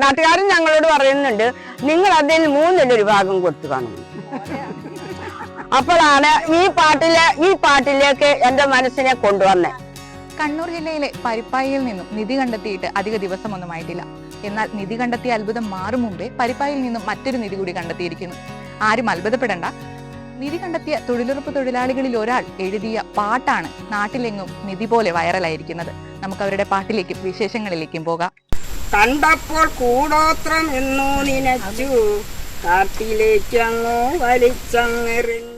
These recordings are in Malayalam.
നാട്ടുകാരൻ ഞങ്ങളോട് പറയുന്നുണ്ട് നിങ്ങൾ അതിൽ മൂന്നിലൊരു ഭാഗം കൊടുത്തു കാണും. അപ്പോഴാണ് ഈ പാട്ടിലെ ഈ പാട്ടിലേക്ക് എന്റെ മനസ്സിനെ കൊണ്ടുവന്നേ. കണ്ണൂർ ജില്ലയിലെ പരിപ്പായിൽ നിന്നും നിധി കണ്ടെത്തിയിട്ട് അധിക ദിവസം ഒന്നും ആയിട്ടില്ല. എന്നാൽ നിധി കണ്ടെത്തിയ അത്ഭുതം മാറും മുമ്പേ പരിപ്പായിൽ നിന്നും മറ്റൊരു നിധി കൂടി കണ്ടെത്തിയിരിക്കുന്നു. ആരും അത്ഭുതപ്പെടണ്ട. നിധി കണ്ടെത്തിയ തൊഴിലുറപ്പ് തൊഴിലാളികളിൽ ഒരാൾ എഴുതിയ പാട്ടാണ് നാട്ടിലെങ്ങും നിധി പോലെ വൈറലായിരിക്കുന്നത്. നമുക്ക് അവരുടെ പാട്ടിലേക്കും വിശേഷങ്ങളിലേക്കും പോകാം. കണ്ടപ്പോൾ കൂടോത്രം എന്നു നിനച്ചു. കാട്ടിലേക്ക് അങ്ങോ വലിച്ചങ്ങെറിഞ്ഞു.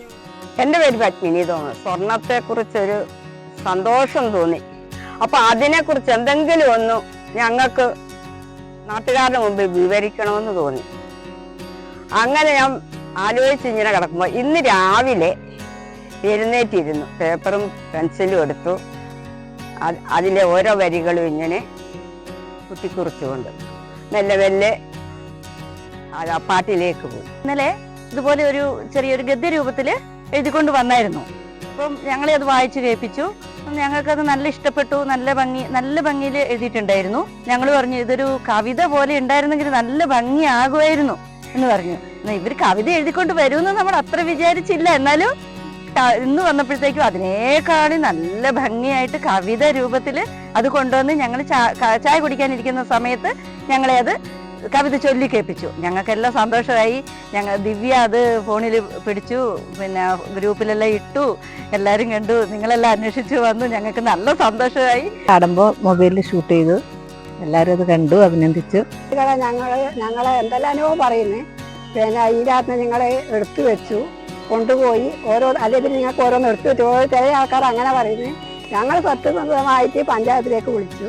എന്റെ പേര് പത്മിനി തോന്നുന്നു. സ്വർണത്തെ കുറിച്ചൊരു സന്തോഷം തോന്നി. അപ്പൊ അതിനെ കുറിച്ച് എന്തെങ്കിലും ഒന്ന് ഞങ്ങൾക്ക് നാട്ടുകാരുടെ മുമ്പിൽ വിവരിക്കണമെന്ന് തോന്നി. അങ്ങനെ ഞാൻ ആലോചിച്ച് ഇങ്ങനെ കിടക്കുമ്പോൾ ഇന്ന് രാവിലെ എഴുന്നേറ്റിരുന്നു. പേപ്പറും പെൻസിലും എടുത്തു. അതിലെ ഓരോ വരികളും ഇങ്ങനെ കുത്തിക്കുറിച്ചുകൊണ്ട് മെല്ലെ മെല്ലെ ആ പാട്ടിലേക്ക് പോയി. ഇന്നലെ ഇതുപോലെ ഒരു ചെറിയൊരു ഗദ്യ രൂപത്തിൽ എഴുതിക്കൊണ്ട് വന്നായിരുന്നു. അപ്പം ഞങ്ങളെ അത് വായിച്ചു കേൾപ്പിച്ചു. ഞങ്ങൾക്കത് നല്ല ഇഷ്ടപ്പെട്ടു. നല്ല ഭംഗി നല്ല ഭംഗിയിൽ എഴുതിയിട്ടുണ്ടായിരുന്നു. ഞങ്ങൾ പറഞ്ഞു ഇതൊരു കവിത പോലെ ഉണ്ടായിരുന്നെങ്കിൽ നല്ല ഭംഗിയാകുമായിരുന്നു എന്ന് പറഞ്ഞു. ഇവർ കവിത എഴുതിക്കൊണ്ട് വരുമെന്ന് നമ്മൾ അത്ര വിചാരിച്ചില്ല. എന്നാലും ഇന്ന് വന്നപ്പോഴത്തേക്കും അതിനേക്കാളും നല്ല ഭംഗിയായിട്ട് കവിത രൂപത്തിൽ അത് കൊണ്ടുവന്ന് ഞങ്ങൾ ചായ കുടിക്കാനിരിക്കുന്ന സമയത്ത് ഞങ്ങളെ അത് കവിത ചൊല്ലി കേൾപ്പിച്ചു. ഞങ്ങൾക്കെല്ലാം സന്തോഷമായി ഞങ്ങൾ ദിവ്യ അത് ഫോണിൽ പിടിച്ചു പിന്നെ ഗ്രൂപ്പിലെല്ലാം ഇട്ടു എല്ലാവരും കണ്ടു നിങ്ങളെല്ലാം അന്വേഷിച്ചു വന്നു ഞങ്ങൾക്ക് നല്ല സന്തോഷമായി പാടുമ്പോൾ മൊബൈലിൽ ഷൂട്ട് ചെയ്തു. എല്ലാവരും അത് കണ്ടു അഭിനന്ദിച്ചു. ഞങ്ങൾ ഞങ്ങളെ ഞങ്ങളെ അനുഭവം പറയുന്നേ. പിന്നെ ഇതിനകത്ത് നിങ്ങളെ എടുത്തു വെച്ചു. കൊണ്ടുപോയി. ഓരോ അല്ലെ പിന്നെ ഞങ്ങൾക്ക് ഓരോന്ന് എടുത്തു വെച്ചു. ഓരോ ചില ആൾക്കാർ അങ്ങനെ പറയുന്നത് ഞങ്ങൾ സത്യസന്ധമായിട്ട് പഞ്ചായത്തിലേക്ക് വിളിച്ചു.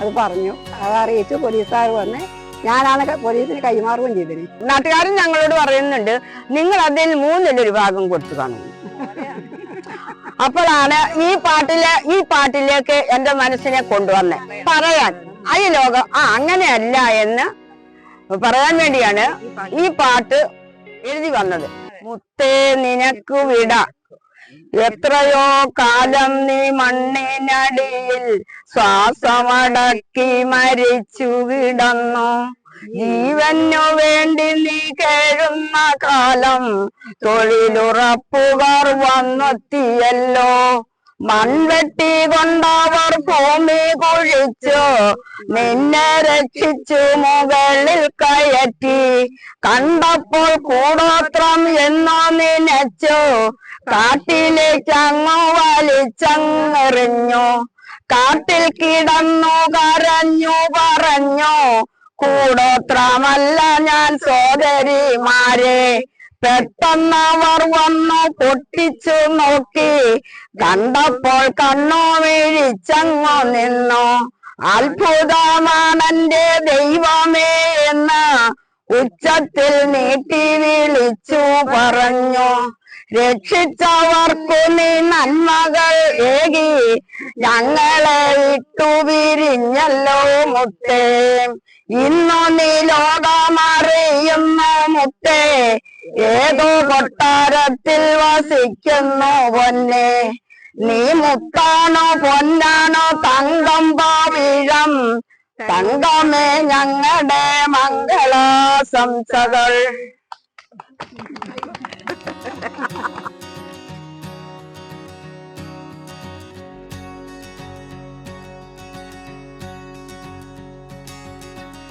അത് പറഞ്ഞു. അത് അറിയിച്ചു. പോലീസുകാർ വന്ന് ഞാനാണ് പോലീസിന് കൈമാറുകയും ചെയ്തത്. നാട്ടുകാരും ഞങ്ങളോട് പറയുന്നുണ്ട് നിങ്ങൾ അതിൽ മൂന്നിലൊരു ഭാഗം കൊടുത്തു കാണും. അപ്പോഴാണ് ഈ പാട്ടിലെ ഈ പാട്ടിലേക്ക് എന്റെ മനസ്സിനെ കൊണ്ടുവന്നേ. പറയാൻ ഈ ലോകം ആ അങ്ങനെയല്ല എന്ന് പറയാൻ വേണ്ടിയാണ് ഈ പാട്ട് എഴുതി വന്നത്. മുത്തേ നിനക്ക് വിട. എത്രയോ കാലം നീ മണ്ണിനടിയിൽ ശ്വാസമടക്കി മരിച്ചു കിടന്നു. ജീവനു വേണ്ടി നീ കേഴുന്ന കാലം തൊഴിലുറപ്പുകാർ വന്നെത്തിയല്ലോ. മൺവെട്ടി കൊണ്ടവർ ഭൂമി കുഴിച്ചു. നിന്നെ രക്ഷിച്ചു മുകളിൽ കയറ്റി. കണ്ടപ്പോൾ കൂടോത്രം എന്നോ നിനച്ചു. കാട്ടിലേക്ക് അങ്ങ് വലിച്ചങ്ങെറിഞ്ഞു. കാട്ടിൽ കിടന്നു കരഞ്ഞു പറഞ്ഞു. കൂടോത്രമല്ല ഞാൻ സോദരിമാരെ. പെട്ടെന്നവർ വന്നു പൊട്ടിച്ചു നോക്കി. കണ്ടപ്പോൾ കണ്ണോ വീഴിച്ചങ്ങു നിന്നു. അത്ഭുതമാണെന്റെ ദൈവമേ എന്ന് ഉച്ചത്തിൽ നീട്ടി വിളിച്ചു പറഞ്ഞു. രക്ഷിച്ചവർക്കു നീ നന്മകൾ ഏകി. ഞങ്ങളെ ഇട്ടു വിരിഞ്ഞല്ലോ മുത്തേ. ഇന്നു നീ ലോകമറിയുന്നു മുത്തേ. ഏതോ കൊട്ടാരത്തിൽ വസിക്കുന്നു പൊന്നെ. നീ മുത്താണോ പൊന്നാണോ തങ്കം പാവിഴം? തങ്കമേ ഞങ്ങളുടെ മംഗളാശംസകൾ.